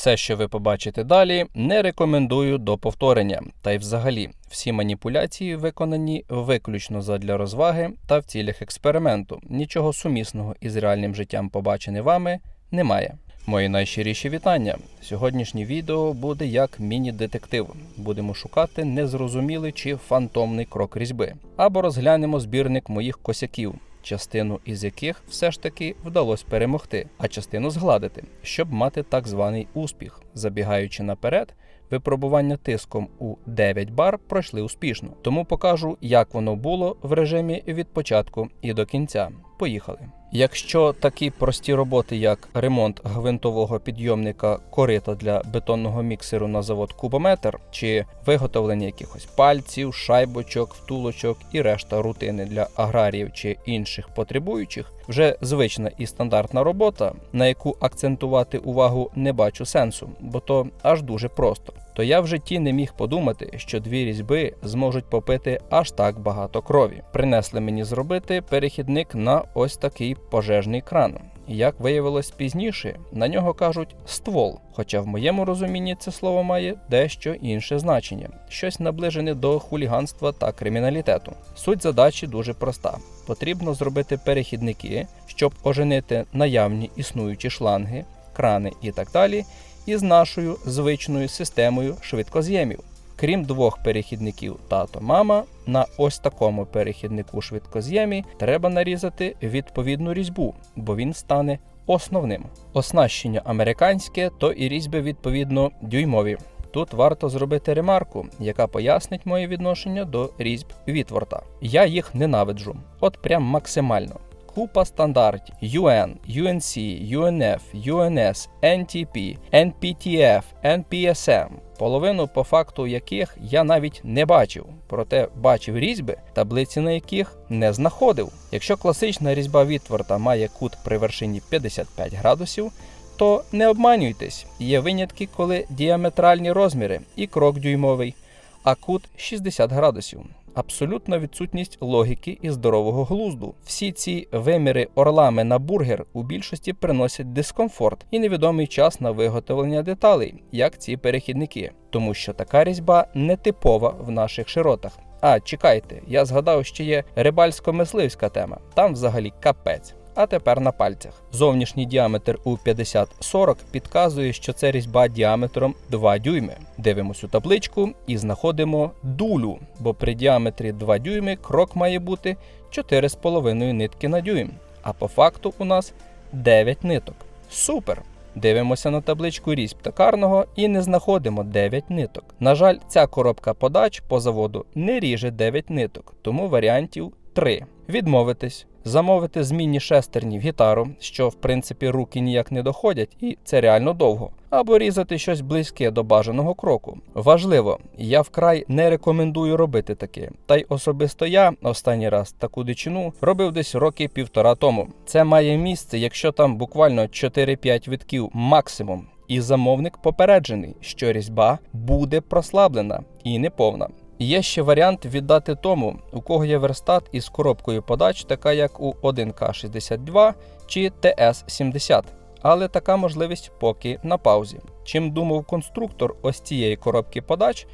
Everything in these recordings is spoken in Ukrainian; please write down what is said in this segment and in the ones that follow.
Все, що ви побачите далі, не рекомендую до повторення. Та й взагалі, всі маніпуляції виконані виключно задля розваги та в цілях експерименту. Нічого сумісного із реальним життям побачене вами немає. Мої найщиріші вітання. Сьогоднішнє відео буде як міні-детектив. Будемо шукати незрозумілий чи фантомний крок різьби, або розглянемо збірник моїх косяків, частину із яких все ж таки вдалося перемогти, а частину згладити, щоб мати так званий успіх. Забігаючи наперед, випробування тиском у 9 бар пройшли успішно. Тому покажу, як воно було в режимі від початку і до кінця. Поїхали. Якщо такі прості роботи, як ремонт гвинтового підйомника корита для бетонного міксеру на завод Кубометр, чи виготовлення якихось пальців, шайбочок, втулочок і решта рутини для аграріїв чи інших потребуючих, вже звична і стандартна робота, на яку акцентувати увагу не бачу сенсу, бо то аж дуже просто. То я в житті не міг подумати, що дві різьби зможуть попити аж так багато крові. Принесли мені зробити перехідник на ось такий пожежний кран. Як виявилось пізніше, на нього кажуть ствол, хоча в моєму розумінні це слово має дещо інше значення, щось наближене до хуліганства та криміналітету. Суть задачі дуже проста: потрібно зробити перехідники, щоб оженити наявні існуючі шланги, крани і так далі, із нашою звичною системою швидкоз'ємів. Крім двох перехідників тато-мама, на ось такому перехіднику швидкоз'ємі треба нарізати відповідну різьбу, бо він стане основним. Оснащення американське, то і різьби відповідно дюймові. Тут варто зробити ремарку, яка пояснить моє відношення до різьб Вітворта. Я їх ненавиджу, от прям максимально. Купа стандартів UN, UNC, UNF, UNS, NTP, NPTF, NPSM, половину по факту яких я навіть не бачив, проте бачив різьби, таблиці на яких не знаходив. Якщо класична різьба відтворта має кут при вершині 55 градусів, то не обманюйтесь, є винятки, коли діаметральні розміри і крок дюймовий, а кут 60 градусів. Абсолютна відсутність логіки і здорового глузду. Всі ці виміри орлами на бургер у більшості приносять дискомфорт і невідомий час на виготовлення деталей, як ці перехідники, тому що така різьба не типова в наших широтах. А чекайте, я згадав, що є рибальсько-мисливська тема. Там взагалі капець. А тепер на пальцях. Зовнішній діаметр у 50-40 підказує, що це різьба діаметром 2 дюйми. Дивимось у табличку і знаходимо дулю, бо при діаметрі 2 дюйми крок має бути 4,5 нитки на дюйм. А по факту у нас 9 ниток. Супер! Дивимося на табличку різьб токарного і не знаходимо 9 ниток. На жаль, ця коробка подач по заводу не ріже 9 ниток, тому варіантів 3. Відмовитись, замовити змінні шестерні в гітару, що в принципі руки ніяк не доходять, і це реально довго, або різати щось близьке до бажаного кроку. Важливо, я вкрай не рекомендую робити таке. Та й особисто я останній раз таку дичину робив десь роки півтора тому. Це має місце, якщо там буквально 4-5 витків максимум. І замовник попереджений, що різьба буде прослаблена і неповна. Є ще варіант віддати тому, у кого є верстат із коробкою подач, така як у 1К62 чи ТС-70. Але така можливість поки на паузі. Чим думав конструктор ось цієї коробки подач,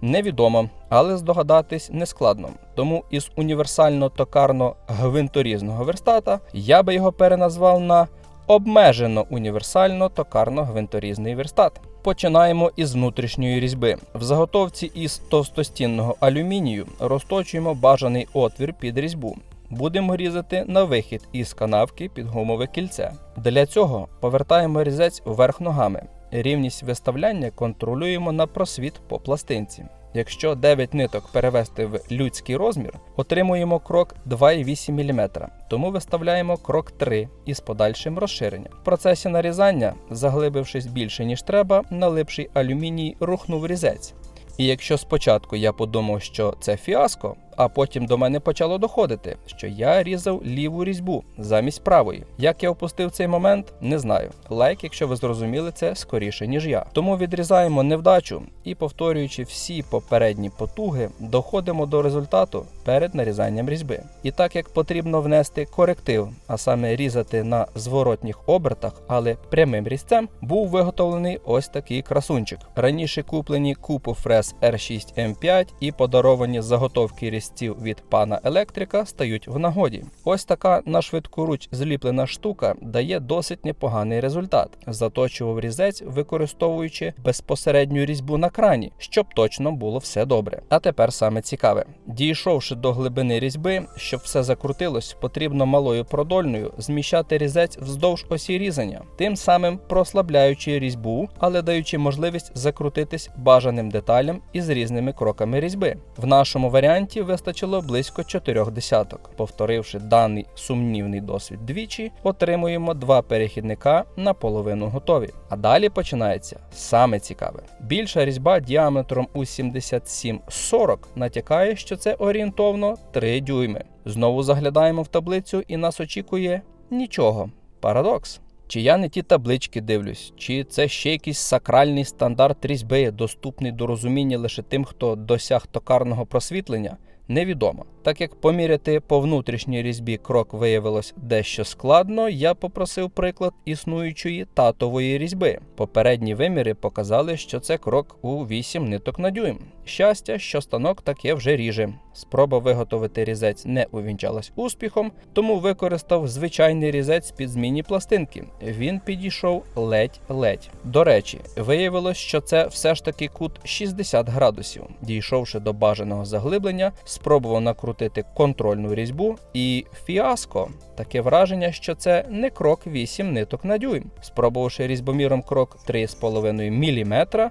невідомо, але здогадатись нескладно. Тому із універсально токарно гвинторізного верстата я би його переназвав на обмежено універсально токарно гвинторізний верстат. Починаємо із внутрішньої різьби. В заготовці із товстостінного алюмінію розточуємо бажаний отвір під різьбу. Будемо різати на вихід із канавки під гумове кільце. Для цього повертаємо різець вверх ногами. Рівність виставляння контролюємо на просвіт по пластинці. Якщо 9 ниток перевести в людський розмір, отримуємо крок 2,8 мм, тому виставляємо крок 3 із подальшим розширенням. В процесі нарізання, заглибившись більше ніж треба, на липший алюміній рухнув різець. І якщо спочатку я подумав, що це фіаско, А потім до мене почало доходити, що я різав ліву різьбу замість правої. Як я опустив цей момент, не знаю. Лайк, якщо ви зрозуміли це скоріше, ніж я. Тому відрізаємо невдачу і, повторюючи всі попередні потуги, доходимо до результату перед нарізанням різьби. І так як потрібно внести коректив, а саме різати на зворотніх обертах, але прямим різцем, був виготовлений ось такий красунчик. Раніше куплені купу фрез R6M5 і подаровані заготовки різців від пана електрика стають в нагоді. Ось така на швидкоруч зліплена штука дає досить непоганий результат. Заточував різець, використовуючи безпосередню різьбу на крані, щоб точно було все добре. А тепер саме цікаве: дійшовши до глибини різьби, щоб все закрутилось, потрібно малою продольною зміщати різець вздовж осі різання, тим самим прослабляючи різьбу, але даючи можливість закрутитись бажаним деталям із різними кроками різьби. В нашому варіанті вистачило близько чотирьох десяток. Повторивши даний сумнівний досвід двічі, отримуємо два перехідника на половину готові. А далі починається саме цікаве. Більша різьба діаметром у 77-40 натякає, що це орієнтовно 3 дюйми. Знову заглядаємо в таблицю і нас очікує нічого. Парадокс. Чи я не ті таблички дивлюсь, чи це ще якийсь сакральний стандарт різьби, доступний до розуміння лише тим, хто досяг токарного просвітлення, невідомо. Так як поміряти по внутрішній різьбі крок виявилось дещо складно, я попросив приклад існуючої татової різьби. Попередні виміри показали, що це крок у 8 ниток на дюйм. Щастя, що станок таке вже ріже. Спроба виготовити різець не увінчалась успіхом, тому використав звичайний різець під змінні пластинки. Він підійшов ледь-ледь. До речі, виявилось, що це все ж таки кут 60 градусів. Дійшовши до бажаного заглиблення, спробував накрутити контрольну різьбу і фіаско. Таке враження, що це не крок 8 ниток на дюйм. Спробувавши різьбоміром крок 3,5 мм,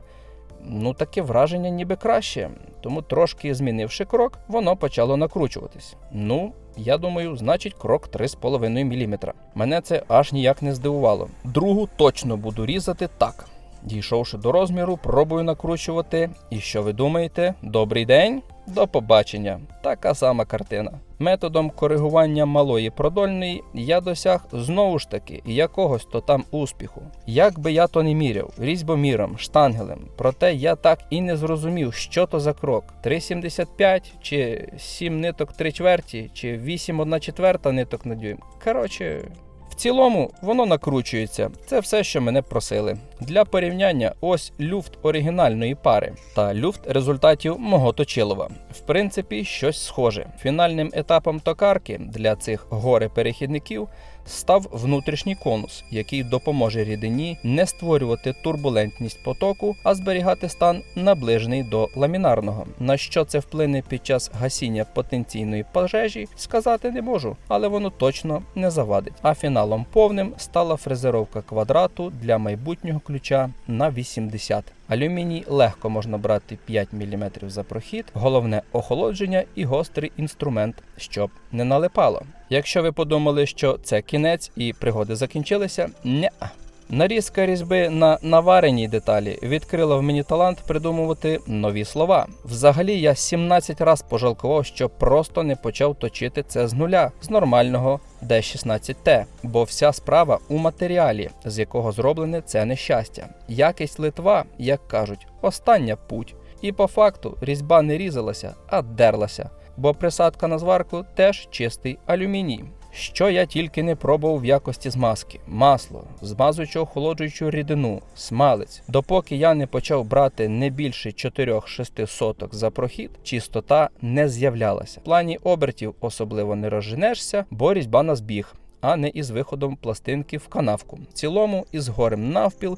ну таке враження ніби краще. Тому трошки змінивши крок, воно почало накручуватись. Ну, я думаю, значить крок 3,5 мм. Мене це аж ніяк не здивувало. Другу точно буду різати так. Дійшовши до розміру, пробую накручувати. І що ви думаєте? Добрий день, до побачення. Така сама картина. Методом коригування малої продольної я досяг знову ж таки якогось то там успіху. Як би я то не міряв, різьбоміром, штангелем, проте я так і не зрозумів, що то за крок: 3,75 чи 7 ниток 3 чверті, чи 8 1 четверта ниток на дюйм. Коротше. Цілому воно накручується. Це все, що мене просили. Для порівняння, ось люфт оригінальної пари та люфт результатів мого точилова. В принципі, щось схоже. Фінальним етапом токарки для цих горе-перехідників став внутрішній конус, який допоможе рідині не створювати турбулентність потоку, а зберігати стан наближений до ламінарного. На що це вплине під час гасіння потенційної пожежі, сказати не можу, але воно точно не завадить. А фіналом повним стала фрезеровка квадрату для майбутнього ключа на 80. Алюміній легко можна брати 5 мм за прохід, головне охолодження і гострий інструмент, щоб не налипало. Якщо ви подумали, що це кінець і пригоди закінчилися, не. Нарізка різьби на навареній деталі відкрила в мені талант придумувати нові слова. Взагалі, я 17 раз пожалкував, що просто не почав точити це з нуля, з нормального D16T, бо вся справа у матеріалі, з якого зроблене це нещастя. Якість литва, як кажуть, остання путь. І по факту різьба не різалася, а дерлася, бо присадка на зварку теж чистий алюміній. Що я тільки не пробував в якості змазки: масло, змазуючу охолоджуючу рідину, смалець. Допоки я не почав брати не більше 4-6 соток за прохід, чистота не з'являлася. В плані обертів особливо не розженешся, бо різьба на збіг, а не із виходом пластинки в канавку. В цілому із горем навпіл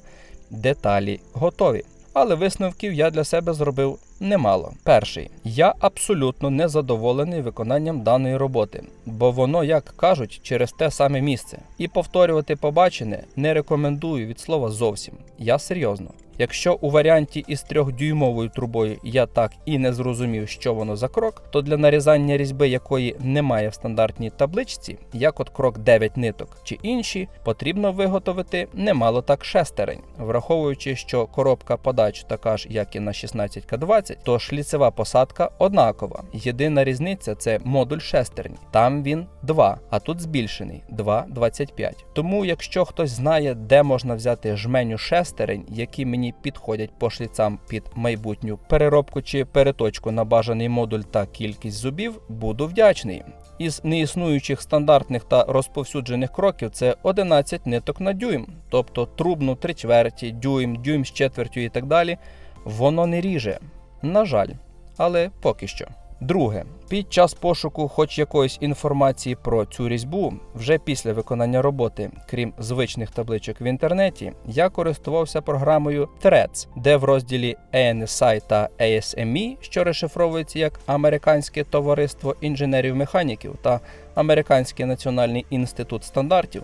деталі готові. Але висновків я для себе зробив немало. Перший, я абсолютно не задоволений виконанням даної роботи, бо воно, як кажуть, через те саме місце. І повторювати побачене не рекомендую від слова зовсім. Я серйозно. Якщо у варіанті із трьохдюймовою трубою я так і не зрозумів, що воно за крок, то для нарізання різьби, якої немає в стандартній табличці, як от крок 9 ниток чи інші, потрібно виготовити немало так шестерень, враховуючи, що коробка подач така ж, як і на 16К20, то шліцева посадка однакова. Єдина різниця це модуль шестерні. Там він 2, а тут збільшений 2,25. Тому, якщо хтось знає, де можна взяти жменю шестерень, які мені підходять по шліцам під майбутню переробку чи переточку на бажаний модуль та кількість зубів, буду вдячний. Із неіснуючих стандартних та розповсюджених кроків це 11 ниток на дюйм, тобто трубну три чверті, дюйм, дюйм з четвертю і так далі. Воно не ріже. На жаль, але поки що. Друге, під час пошуку хоч якоїсь інформації про цю різьбу, вже після виконання роботи, крім звичних табличок в інтернеті, я користувався програмою Threads, де в розділі ANSI та ASME, що розшифровується як Американське товариство інженерів-механіків та Американський національний інститут стандартів,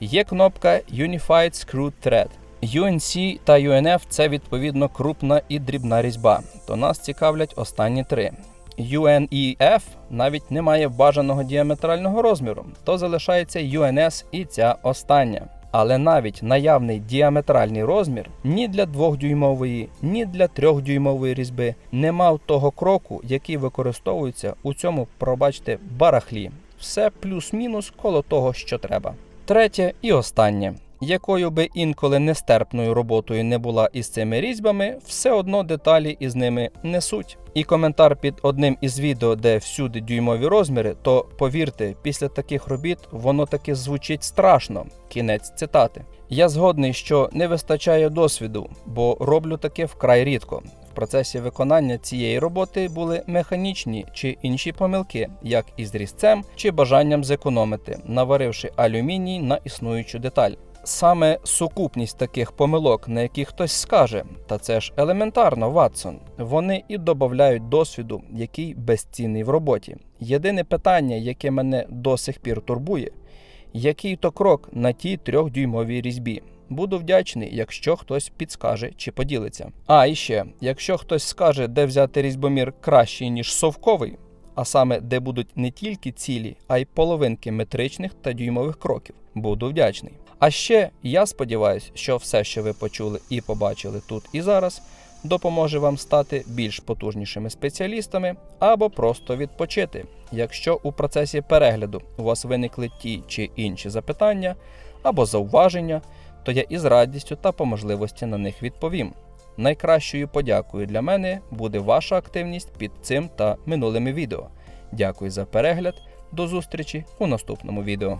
є кнопка Unified Screw Thread. UNC та UNF це відповідно крупна і дрібна різьба, то нас цікавлять останні три. UNEF навіть не має бажаного діаметрального розміру, то залишається UNS і ця остання. Але навіть наявний діаметральний розмір ні для 2-дюймової, ні для 3-дюймової різьби не мав того кроку, який використовується у цьому, пробачте, барахлі. Все плюс-мінус коло того, що треба. Третє і останнє. Якою би інколи нестерпною роботою не була із цими різьбами, все одно деталі із ними несуть. І коментар під одним із відео, де всюди дюймові розміри, то повірте, після таких робіт воно таки звучить страшно. Кінець цитати. Я згодний, що не вистачає досвіду, бо роблю таке вкрай рідко. В процесі виконання цієї роботи були механічні чи інші помилки, як із різцем чи бажанням зекономити, наваривши алюміній на існуючу деталь. Саме сукупність таких помилок, на які хтось скаже, та це ж елементарно, Ватсон, вони і додають досвіду, який безцінний в роботі. Єдине питання, яке мене до сих пір турбує, який то крок на тій трьохдюймовій різьбі. Буду вдячний, якщо хтось підскаже чи поділиться. А і ще, якщо хтось скаже, де взяти різьбомір кращий, ніж совковий, а саме де будуть не тільки цілі, а й половинки метричних та дюймових кроків, буду вдячний. А ще я сподіваюся, що все, що ви почули і побачили тут і зараз, допоможе вам стати більш потужнішими спеціалістами або просто відпочити. Якщо у процесі перегляду у вас виникли ті чи інші запитання або зауваження, то я із радістю та по можливості на них відповім. Найкращою подякою для мене буде ваша активність під цим та минулими відео. Дякую за перегляд. До зустрічі у наступному відео.